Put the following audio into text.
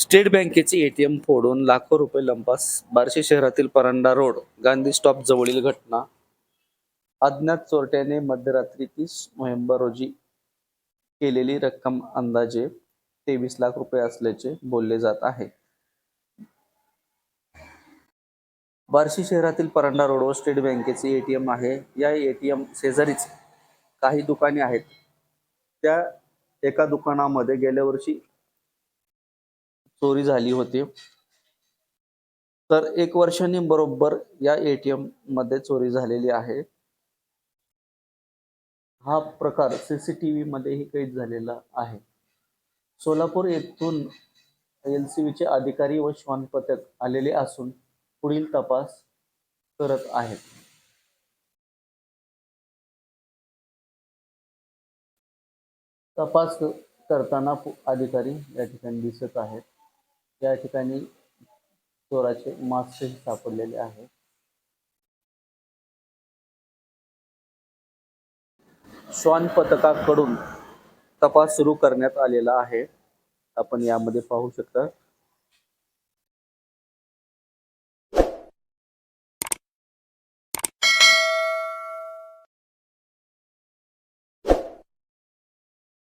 State बँकेचे ATM फोडून लाखो रुपये लंपास बार्शी शहरातील परांडा रोड गांधी स्टॉप जवळील घटना. अज्ञात चोरट्याने मध्यरात्री तीस नोव्हेंबर रोजी केलेली रक्कम अंदाजे तेवीस लाख रुपये असल्याचे बोलले जात आहे. बार्शी शहरातील परांडा रोडवर स्टेट बँकेचे एटीएम आहे. या एटीएम शेजारीच काही दुकाने आहेत. त्या एका दुकानामध्ये गेल्या वर्षी चोरी झाली होती. तर एक वर्षांनी बरोबर या एटीएममध्ये चोरी झालेली आहे. हा प्रकार सीसीटीव्ही मध्येही कैद झालेला आहे. सोलापूर येथून एल सी चे अधिकारी व श्वान पथक आलेले असून पुढील तपास करत आहेत. तपास करताना अधिकारी या ठिकाणी दिसत आहेत. या ठिकाणी चोराचे मास्कही सापडलेले आहे श्वान पथकाकडून तपास सुरू करण्यात आलेला आहे. आपण यामध्ये पाहू शकता